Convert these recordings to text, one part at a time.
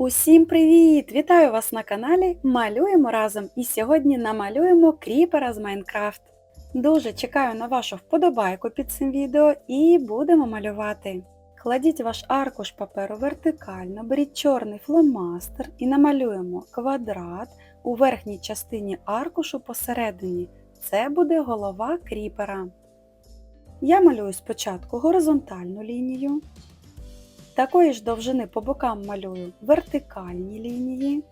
Усім привіт! Вітаю вас на каналі Малюємо разом і сьогодні намалюємо кріпера з Майнкрафт. Дуже чекаю на вашу вподобайку під цим відео і будемо малювати. Кладіть ваш аркуш паперу вертикально, беріть чорний фломастер і намалюємо квадрат у верхній частині аркушу посередині. Це буде голова кріпера. Я малюю спочатку горизонтальну лінію, Такої ж довжини по бокам малюю вертикальні лінії.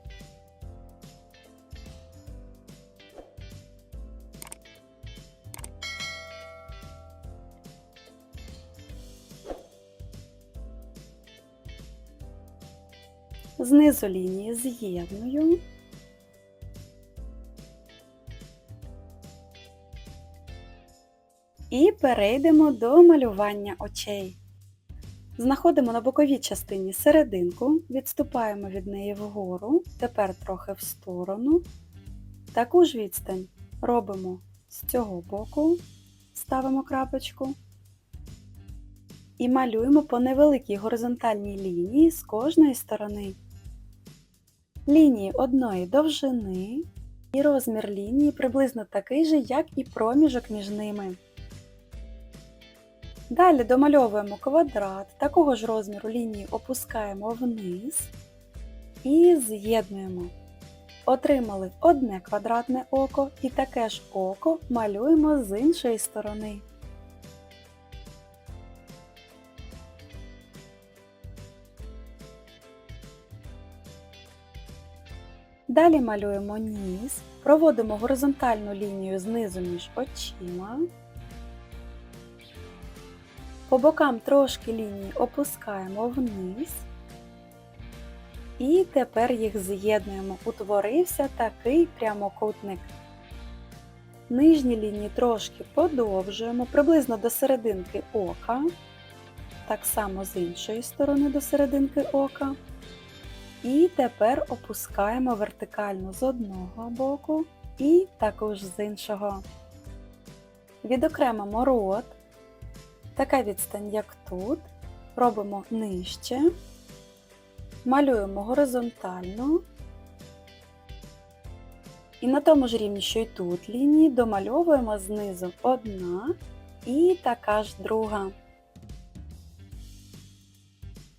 Знизу лінії з'єдную. І перейдемо до малювання очей. Знаходимо на боковій частині серединку, відступаємо від неї вгору, тепер трохи в сторону. Таку ж відстань робимо з цього боку, ставимо крапочку і малюємо по невеликій горизонтальній лінії з кожної сторони. Лінії одної довжини і розмір лінії приблизно такий же, як і проміжок між ними. Далі домальовуємо квадрат, такого ж розміру лінії опускаємо вниз і з'єднуємо. Отримали одне квадратне око і таке ж око малюємо з іншої сторони. Далі малюємо ніс, проводимо горизонтальну лінію знизу між очима. По бокам трошки лінії опускаємо вниз. І тепер їх з'єднуємо. Утворився такий прямокутник. Нижні лінії трошки подовжуємо, приблизно до серединки ока. Так само з іншої сторони до серединки ока. І тепер опускаємо вертикально з одного боку і також з іншого. Відокремимо рот. Така відстань, як тут, робимо нижче, малюємо горизонтально. І на тому ж рівні, що й тут лінії, домальовуємо знизу одна і така ж друга.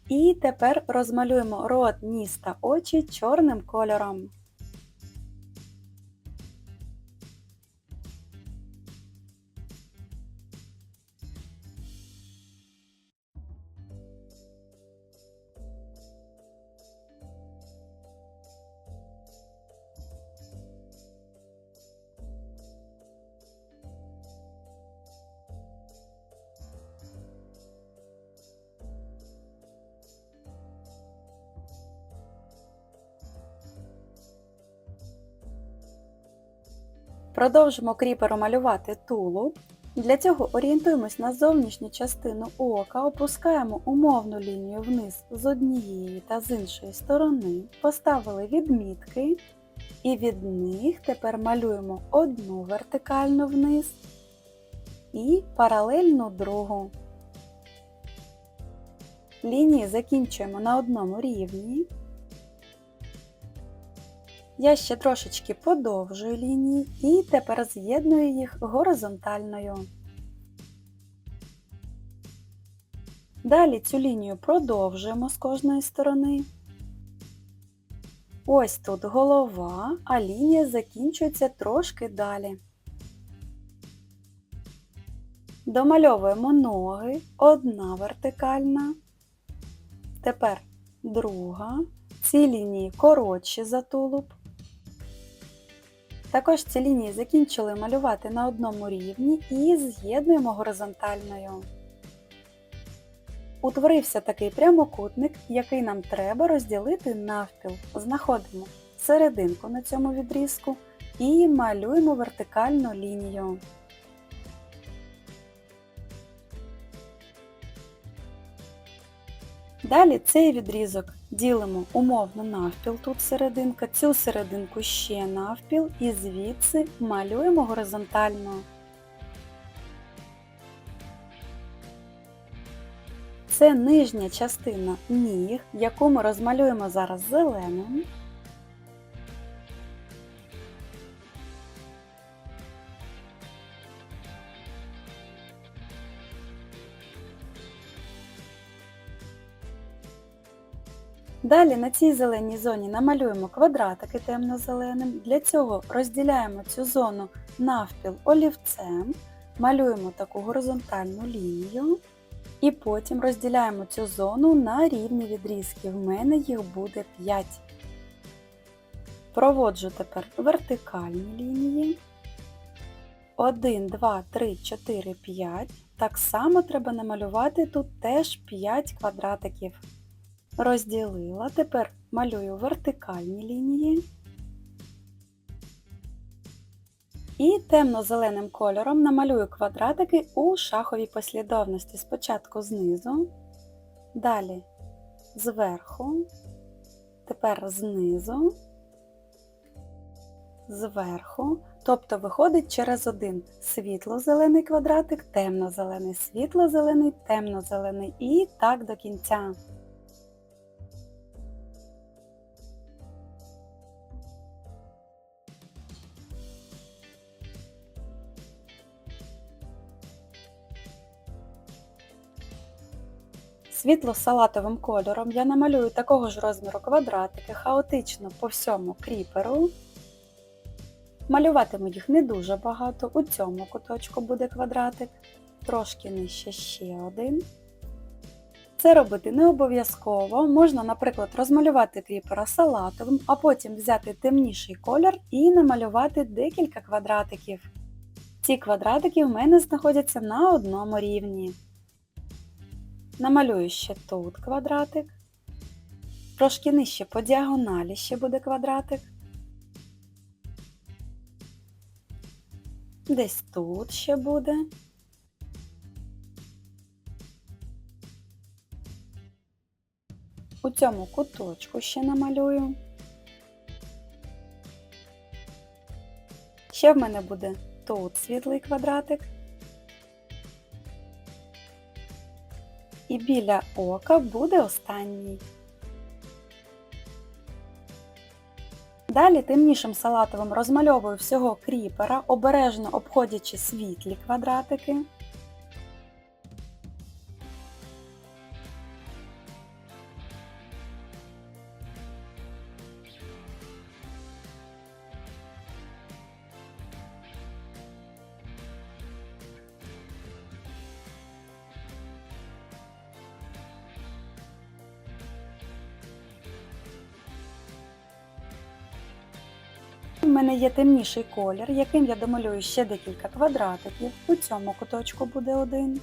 І тепер розмалюємо рот, ніс та очі чорним кольором. Продовжимо кріпером малювати тулуб. Для цього орієнтуємось на зовнішню частину ока, опускаємо умовну лінію вниз з однієї та з іншої сторони, поставили відмітки і від них тепер малюємо одну вертикальну вниз і паралельну другу. Лінії закінчуємо на одному рівні. Я ще трошечки подовжую лінії і тепер з'єдную їх горизонтальною. Далі цю лінію продовжуємо з кожної сторони. Ось тут голова, а лінія закінчується трошки далі. Домальовуємо ноги, одна вертикальна, тепер друга. Ці лінії коротші за тулуб. Також ці лінії закінчили малювати на одному рівні і з'єднуємо горизонтальною. Утворився такий прямокутник, який нам треба розділити навпіл. Знаходимо серединку на цьому відрізку і малюємо вертикальну лінію. Далі цей відрізок ділимо умовно навпіл, тут серединка, цю серединку ще навпіл і звідси малюємо горизонтально. Це нижня частина ніг, яку ми розмалюємо зараз зеленим. Далі на цій зеленій зоні намалюємо квадратики темно-зеленим. Для цього розділяємо цю зону навпіл олівцем, малюємо таку горизонтальну лінію. І потім розділяємо цю зону на рівні відрізки. В мене їх буде 5. Проводжу тепер вертикальні лінії. 1, 2, 3, 4, 5. Так само треба намалювати тут теж 5 квадратиків. Розділила, тепер малюю вертикальні лінії. І темно-зеленим кольором намалюю квадратики у шаховій послідовності. Спочатку знизу, далі зверху, тепер знизу, зверху. Тобто виходить через один світло-зелений квадратик, темно-зелений, світло-зелений, темно-зелений і так до кінця. Світло-салатовим кольором я намалюю такого ж розміру квадратики хаотично по всьому кріперу. Малюватиму їх не дуже багато, у цьому куточку буде квадратик, трошки нижче ще один. Це робити не обов'язково, можна, наприклад, розмалювати кріпера салатовим, а потім взяти темніший колір і намалювати декілька квадратиків. Ці квадратики в мене знаходяться на одному рівні. Намалюю ще тут квадратик. Трошки нижче по діагоналі ще буде квадратик. Десь тут ще буде. У цьому куточку ще намалюю. Ще в мене буде тут світлий квадратик. І біля ока буде останній. Далі темнішим салатовим розмальовую всього кріпера, обережно обходячи світлі квадратики. Мене є темніший колір, яким я домалюю ще декілька квадратиків. У цьому куточку буде один.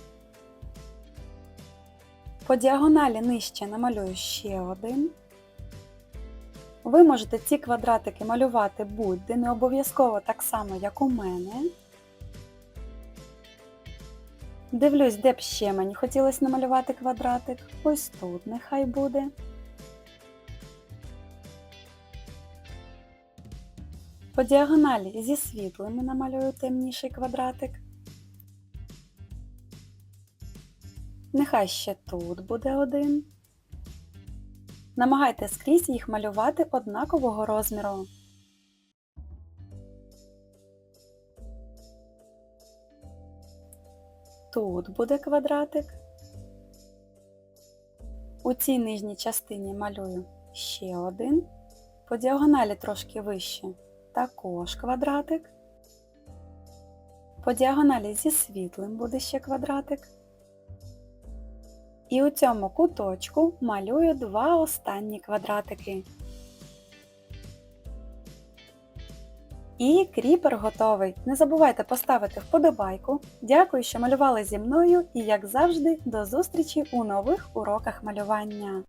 По діагоналі нижче намалюю ще один. Ви можете ці квадратики малювати будь-де, не обов'язково так само, як у мене. Дивлюсь, де б ще мені хотілося намалювати квадратик. Ось тут нехай буде. По діагоналі зі світлими намалюю темніший квадратик. Нехай ще тут буде один. Намагайтесь скрізь їх малювати однакового розміру. Тут буде квадратик. У цій нижній частині малюю ще один. По діагоналі трошки вище також квадратик. По діагоналі зі світлим буде ще квадратик. І у цьому куточку малюю два останні квадратики. І кріпер готовий. Не забувайте поставити вподобайку. Дякую, що малювали зі мною і, як завжди, до зустрічі у нових уроках малювання.